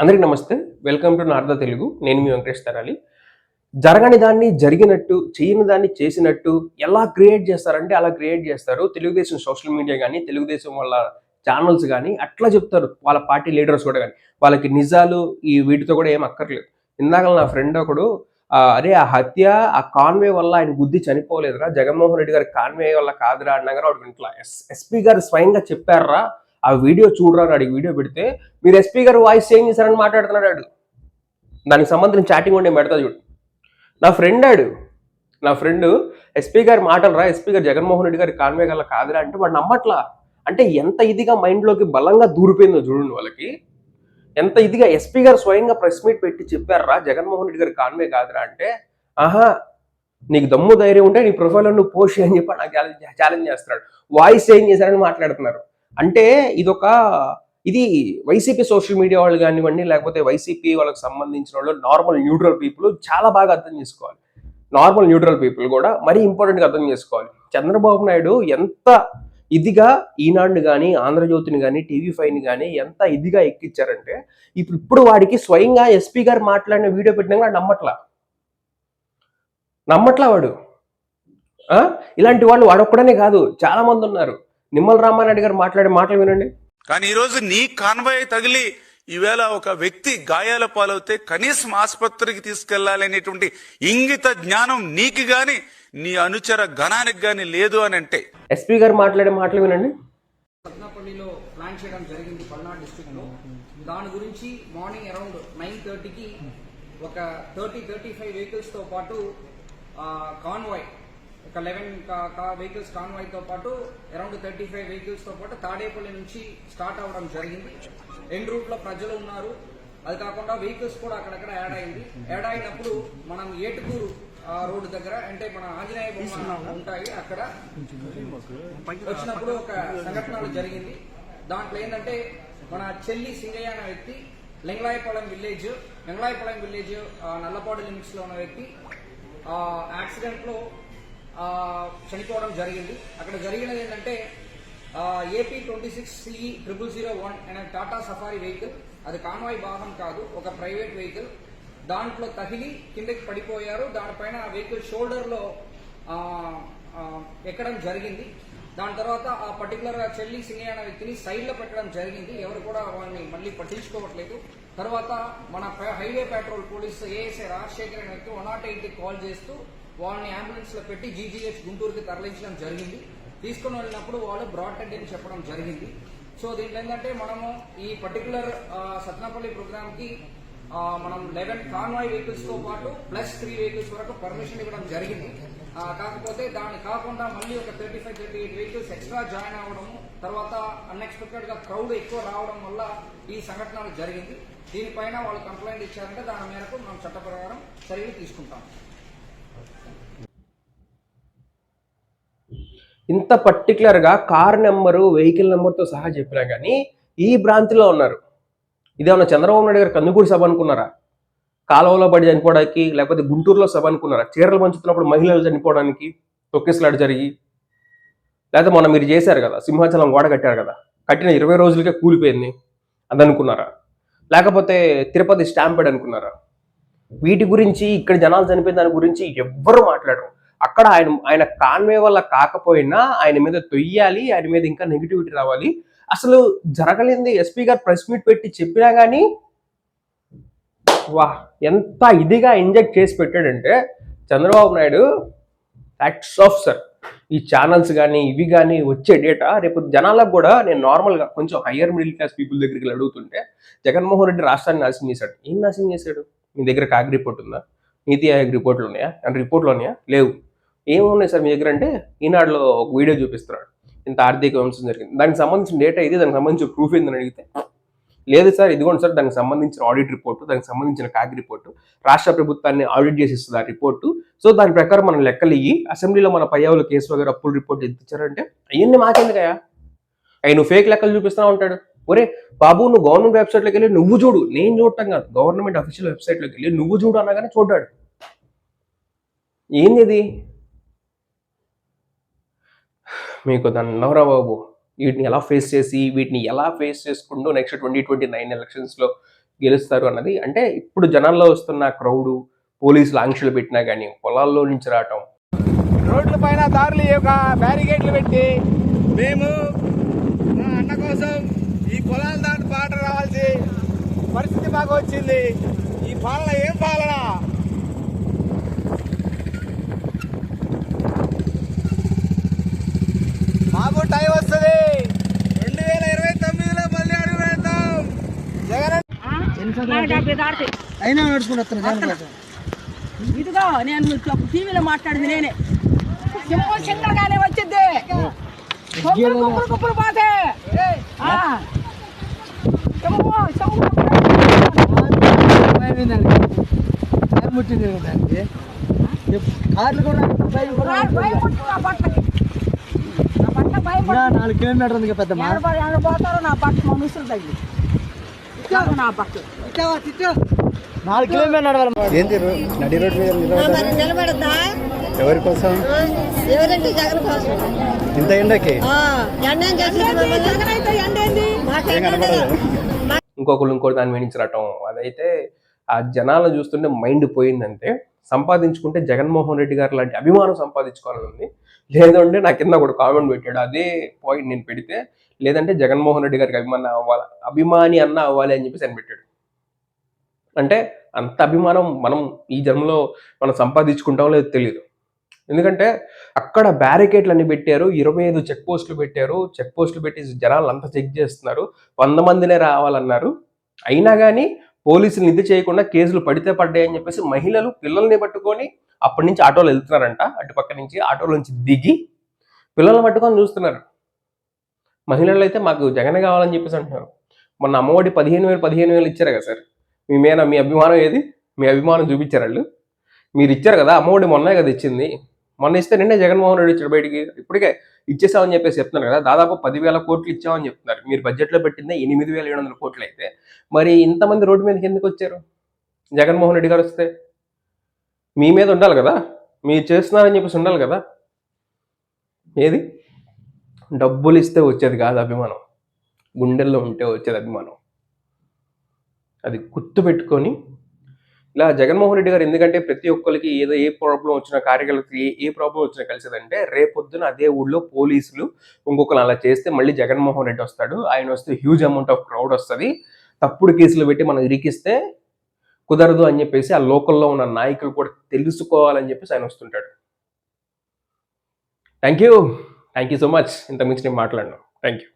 అందరికీ నమస్తే. Welcome to నార్ద తెలుగు. నేను మీ వెంకటేష్ తరాలి. జరగని దాన్ని జరిగినట్టు చేయని దాన్ని చేసినట్టు ఎలా క్రియేట్ చేస్తారంటే అలా క్రియేట్ చేస్తారు. తెలుగుదేశం సోషల్ మీడియా కానీ తెలుగుదేశం వాళ్ళ ఛానల్స్ కానీ అట్లా చెప్తారు. వాళ్ళ పార్టీ లీడర్స్ కూడా కానీ వాళ్ళకి నిజాలు ఈ వీటితో కూడా ఏం అక్కర్లేదు. ఇందాక నా ఫ్రెండ్ ఒకడు అరే ఆ హత్య ఆ కాన్వే వల్ల ఆయన బుద్ధి చనిపోలేదురా. జగన్మోహన్ రెడ్డి గారి కాన్వే వల్ల కాదురా అన్నగారు వాడు ఇంట్లో ఎస్పీ గారు స్వయంగా చెప్పారా ఆ వీడియో చూడరా అడిగి వీడియో పెడితే మీరు ఎస్పీ గారు వాయిస్ చేంజ్ చేశారని మాట్లాడుతున్నాడు ఆడు. దానికి సంబంధించిన చాటింగ్ ఉండే పెడతా చూడు. నా ఫ్రెండ్ ఆడు. నా ఫ్రెండ్ ఎస్పీ గారి మాటలు రా ఎస్పీ గారు జగన్మోహన్ రెడ్డి గారి కాన్వే గల కాదురా అంటే వాడు నమ్మట్లా. అంటే ఎంత ఇదిగా మైండ్లోకి బలంగా దూరిపోయిందో చూడండి వాళ్ళకి. ఎంత ఇదిగా ఎస్పీ గారు స్వయంగా ప్రెస్ మీట్ పెట్టి చెప్పారా జగన్మోహన్ రెడ్డి గారి కాన్వే కాదురా అంటే ఆహా నీకు దమ్ము ధైర్యం ఉంటే నీ ప్రొఫైల్లో నువ్వు పోస్ట్ అని చెప్పి నాకు ఛాలెంజ్ ఛాలెంజ్ చేస్తున్నాడు. వాయిస్ ఏం చేశారని మాట్లాడుతున్నారు. అంటే ఇదొక ఇది వైసీపీ సోషల్ మీడియా వాళ్ళు కానివ్వండి లేకపోతే వైసీపీ వాళ్ళకి సంబంధించిన వాళ్ళు నార్మల్ న్యూట్రల్ పీపుల్ చాలా బాగా అర్థం చేసుకోవాలి. నార్మల్ న్యూట్రల్ పీపుల్ కూడా మరీ ఇంపార్టెంట్గా అర్థం చేసుకోవాలి. చంద్రబాబు నాయుడు ఎంత ఇదిగా ఈనాడుని కానీ ఆంధ్రజ్యోతిని కానీ టీవీ ఫైవ్ని కానీ ఎంత ఇదిగా ఎక్కిచ్చారంటే ఇప్పుడు ఇప్పుడు వాడికి స్వయంగా ఎస్పీ గారు మాట్లాడిన వీడియో పెట్టినా కూడా నమ్మట్లా. నమ్మట్లా వాడు. ఇలాంటి వాళ్ళు వాడొక్కడనే కాదు. చాలామంది ఉన్నారు. నిమ్మల రామారెడ్డి గారు మాట్లాడే మాటలు వినండి. కానీ ఈరోజు నీ కాన్వాయ్ తగిలి ఈవేళ ఒక వ్యక్తి గాయాల పాలవుతే కనీసం ఆసుపత్రికి తీసుకెళ్ళాలనేటువంటి ఇంగిత జ్ఞానం నీకు గాని నీ అనుచర గణానికి గాని లేదు అని అంటే. ఎస్పీ గారు మాట్లాడే మాటలు వినండి. సత్నాపల్లిలో ప్లాన్ చేయడం జరిగింది పల్నాడు డిస్ట్రిక్ట్లో. దాని గురించి మార్నింగ్ అరౌండ్ నైన్ థర్టీకి ఒక థర్టీ థర్టీ ఫైవ్ వెహికల్స్తో పాటు కాన్వాయ్ ఒక లెవెన్ వెహికల్స్ కాన్వాయ్తో పాటు అరౌండ్ థర్టీ ఫైవ్ వెహికల్స్తో పాటు తాడేపల్లి నుంచి స్టార్ట్ అవ్వడం జరిగింది. ఎండ్ రూట్లో ప్రజలు ఉన్నారు. అది కాకుండా వెహికల్స్ కూడా అక్కడక్కడ యాడ్ అయింది. యాడ్ అయినప్పుడు మనం ఏటుకూరు రోడ్డు దగ్గర అంటే మన ఆంజనేయ బొమ్మ ఉంటాయి అక్కడ వచ్చినప్పుడు ఒక సంఘటన జరిగింది. దాంట్లో ఏంటంటే మన చెల్లి సింగయ్య అనే వ్యక్తి లింగలాయపాలెం విలేజ్ లింగలాయపాలెం విలేజ్ నల్లపాడు లిమిట్స్లో ఉన్న వ్యక్తి ఆ, యాక్సిడెంట్లో చనిపోవడం జరిగింది. అక్కడ జరిగినది ఏంటంటే AP twenty six CE triple zero one అనే టాటా సఫారీ వెహికల్. అది కాన్వాయ్ వాహనం కాదు ఒక ప్రైవేట్ వెహికల్. దాంట్లో తగిలి కిందకి పడిపోయారు. దానిపైన ఆ వెహికల్ షోల్డర్లో ఎక్కడం జరిగింది. దాని తర్వాత ఆ పర్టికులర్గా చెల్లి సింగయ్య అనే వ్యక్తిని సైడ్లో పెట్టడం జరిగింది. ఎవరు కూడా వాళ్ళని మళ్ళీ పట్టించుకోవట్లేదు. తర్వాత మన highway patrol police ASI Rajasekhar అనే వ్యక్తి వన్ నాట్ ఎయిట్కి కాల్ చేస్తూ వాళ్ళని అంబులెన్స్లో పెట్టి జీజీహెచ్ గుంటూరుకి తరలించడం జరిగింది. తీసుకుని వెళ్ళినప్పుడు వాళ్ళు బ్రాడ్ అని చెప్పడం జరిగింది. సో దీంట్లో ఏంటంటే మనము ఈ పర్టికులర్ సత్నాపల్లి ప్రోగ్రామ్కి మనం లెవెన్ కాన్వాయ్ వెహికల్స్తో పాటు ప్లస్ త్రీ వెహికల్స్ వరకు పర్మిషన్ ఇవ్వడం జరిగింది. కాకపోతే దాన్ని కాకుండా మళ్ళీ ఒక thirty five thirty eight vehicles extra join అవ్వడము తర్వాత అన్ఎక్స్పెక్టెడ్గా క్రౌడ్ ఎక్కువ రావడం వల్ల ఈ సంఘటనలు జరిగింది. దీనిపైన వాళ్ళు కంప్లైంట్ ఇచ్చారంటే దాని మేరకు మనం చట్ట ప్రకారం చర్యలు తీసుకుంటాం. ఇంత పర్టికులర్గా కార్ నెంబరు వెహికల్ నెంబర్తో సహా చెప్పినా కానీ ఈ బ్రాంచ్లో ఉన్నారు. ఇదేమన్నా చంద్రబాబు నాయుడు గారు కందుకూరు సభ అనుకున్నారా? కాలువలో పడి చనిపోవడానికి లేకపోతే గుంటూరులో సభ అనుకున్నారా? చీరలు పంచుతున్నప్పుడు మహిళలు చనిపోవడానికి తొక్కిసలాట జరిగి లేకపోతే మొన్న మీరు చేశారు కదా సింహాచలం గోడ కట్టారు కదా కట్టిన ఇరవై రోజులకే కూలిపోయింది అది అనుకున్నారా లేకపోతే తిరుపతి స్టాంపేడ్ అనుకున్నారా? వీటి గురించి ఇక్కడ జనాలు చనిపోయిన దాని గురించి ఎవ్వరు మాట్లాడరు. అక్కడ ఆయన ఆయన కాన్వే వల్ల కాకపోయినా ఆయన మీద తొయ్యాలి ఆయన మీద ఇంకా నెగిటివిటీ రావాలి. అసలు జరగలేంది ఎస్పీ గారు ప్రెస్ మీట్ పెట్టి చెప్పినా కానీ వా ఎంత ఇదిగా ఇంజెక్ట్ చేసి పెట్టాడంటే Chandrababu Naidu acts of sir ఈ ఛానల్స్ కానీ ఇవి కానీ వచ్చే డేటా రేపు జనాలకు కూడా నేను నార్మల్గా కొంచెం హయ్యర్ మిడిల్ క్లాస్ పీపుల్ దగ్గరికి వెళ్ళి అడుగుతుంటే జగన్మోహన్ రెడ్డి రాష్ట్రాన్ని నాశనం చేశాడు. ఏం నాశనం చేశాడు? మీ దగ్గర కాగ్ రిపోర్ట్ ఉందా? నీతి ఆయోగ్ రిపోర్ట్లు ఉన్నాయా? అండ్ రిపోర్ట్లు ఉన్నాయా? లేవు. ఏమున్నాయి సార్ మీ దగ్గర అంటే ఈనాడులో ఒక వీడియో చూపిస్తున్నాడు. ఇంత ఆర్థిక విమర్శం జరిగింది. దానికి సంబంధించిన డేటా ఇది దానికి సంబంధించిన ప్రూఫ్ ఏందని అడిగితే లేదు సార్ ఇదిగోండి సార్ దానికి సంబంధించిన ఆడిట్ రిపోర్టు దానికి సంబంధించిన కాగ్ రిపోర్టు రాష్ట్ర ప్రభుత్వాన్ని ఆడిట్ చేసి ఇస్తుంది ఆ రిపోర్టు సో దాని ప్రకారం మనం లెక్కలు ఇయ్యి అసెంబ్లీలో మన పయ్యావులు కేసు గారు అప్పుల రిపోర్ట్ ఎంత ఇచ్చారంటే అవన్నీ మాకెందుకయ్యా? అవి నువ్వు ఫేక్ లెక్కలు చూపిస్తా ఉంటాడు ఒరే బాబు నువ్వు గవర్నమెంట్ వెబ్సైట్లోకి వెళ్ళి నువ్వు చూడు. నేను చూడటం కాదు. గవర్నమెంట్ అఫీషియల్ వెబ్సైట్లోకి వెళ్ళి నువ్వు చూడు అనగానే చూడ్డాడు. ఏంది ఇది? మీకు దండవరా బాబు వీటిని ఎలా ఫేస్ చేసి వీటిని ఎలా ఫేస్ చేసుకుంటూ నెక్స్ట్ ట్వంటీ ట్వంటీ నైన్ ఎలక్షన్స్లో గెలుస్తారు అన్నది అంటే ఇప్పుడు జనాల్లో వస్తున్న క్రౌడు పోలీసులు ఆంక్షలు పెట్టినా కానీ పొలాల్లో నుంచి రావటం. రోడ్ల పైన దారులు యొక్క బ్యారికేడ్లు పెట్టి మేము మా అన్న కోసం ఈ పొలాల దాటి పాట రావాల్సి పరిస్థితి బాగా వచ్చింది. ఈ పాలన ఏం పాలన? మాకు టైం వస్తుంది. రెండు వేల ఇరవై తొమ్మిదిలో మళ్ళీ అడుగు పెడతాం. జగన్ అయినా నడుచుకుని వస్తున్నారు ఇదిగో నేను టీవీలో మాట్లాడింది నేనే. సింపుల్ సింగల్ గానే వచ్చింది కుప్పలు కుప్పలు కుప్పలు పోతే. ఆ. సింహం, సింహం. కార్లు కూడా బైక్ కూడా నాకు భయం పుట్టింది నా బట్టకి. నా బట్ట భయం పుట్టింది. నాలుగు కిలోమీటర్ ఉంది పెద్ద పోతారో నా బట్ట మనుషులు ఇట్లాగ నా బట్ట నాలుగు కిలోమీటర్ నడవాలి ఏంటి నడి రోడ్డు మీద నిలబడ్డారు? మరి నిలబడద్దా? ఎవరి కోసం? జగన్ ఇంత ఎండకి. ఇంకొకరు ఇంకోటి దాని వెనించి రావటం అదైతే ఆ జనాలను చూస్తుంటే మైండ్ పోయిందంటే సంపాదించుకుంటే జగన్మోహన్ రెడ్డి గారు లాంటి అభిమానం సంపాదించుకోవాలని ఉంది. లేదంటే నా కింద ఒకడు కామెంట్ పెట్టాడు అదే పాయింట్ నేను పెడితే లేదంటే జగన్మోహన్ రెడ్డి గారికి అభిమానం అవ్వాలి అభిమాని అన్న అవ్వాలి అని చెప్పేసి అని పెట్టాడు. అంటే అంత అభిమానం మనం ఈ జన్మలో మనం సంపాదించుకుంటామో లేదో తెలియదు ఎందుకంటే అక్కడ బ్యారికేడ్లు అన్ని పెట్టారు ఇరవై ఐదు చెక్ పోస్టులు పెట్టారు చెక్ పోస్టులు పెట్టి జనాలు అంతా చెక్ చేస్తున్నారు వంద మందినే రావాలన్నారు. అయినా కానీ పోలీసులు నిధి చేయకుండా కేసులు పడితే పడ్డాయని చెప్పేసి మహిళలు పిల్లల్ని పట్టుకొని అప్పటి నుంచి ఆటోలు వెళ్తున్నారంట. అటు పక్క నుంచి ఆటోలో నుంచి దిగి పిల్లల్ని పట్టుకొని చూస్తున్నారు. మహిళలు అయితే మాకు జగన్ కావాలని చెప్పేసి అంటున్నారు. మొన్న అమ్మఒడి పదిహేను వేలు పదిహేను వేలు ఇచ్చారు కదా సార్. మీ మీద మీ అభిమానం ఏది? మీ అభిమానం చూపించారు వాళ్ళు. మీరు ఇచ్చారు కదా అమ్మఒడి మొన్నే కదా ఇచ్చింది. మొన్న ఇస్తే నిన్నే జగన్మోహన్ రెడ్డి వచ్చాడు బయటికి. ఇప్పటికే ఇచ్చేసామని చెప్పేసి చెప్తున్నారు కదా. దాదాపు పదివేల కోట్లు ఇచ్చామని చెప్తున్నారు. మీరు బడ్జెట్లో పెట్టిందే ఎనిమిది వేల ఏడు వందల కోట్లు అయితే. మరి ఇంతమంది రోడ్డు మీదకి ఎందుకు వచ్చారు? జగన్మోహన్ రెడ్డి గారు వస్తే మీ మీద ఉండాలి కదా. మీరు చేస్తున్నారని చెప్పేసి ఉండాలి కదా. ఏది? డబ్బులు ఇస్తే వచ్చేది కాదు అభిమానం. గుండెల్లో ఉంటే వచ్చేది అభిమానం. అది గుర్తుపెట్టుకొని ఇలా జగన్మోహన్ రెడ్డి గారు ఎందుకంటే ప్రతి ఒక్కరికి ఏదో ఏ ప్రాబ్లం వచ్చినా కార్యకర్తకి ఏ ఏ ప్రాబ్లం వచ్చినా కలిసేదంటే రేపొద్దున అదే ఊళ్ళో పోలీసులు ఇంకొకరు అలా చేస్తే మళ్ళీ జగన్మోహన్ రెడ్డి వస్తాడు. ఆయన వస్తే హ్యూజ్ అమౌంట్ ఆఫ్ క్రౌడ్ వస్తుంది. తప్పుడు కేసులు పెట్టి మనం ఇరికిస్తే కుదరదు అని చెప్పేసి ఆ లోకల్లో ఉన్న నాయకులు కూడా తెలుసుకోవాలని చెప్పేసి ఆయన వస్తుంటాడు. Thank you thank you so much ఇంత మించి నేను మాట్లాడినాను థ్యాంక్ యూ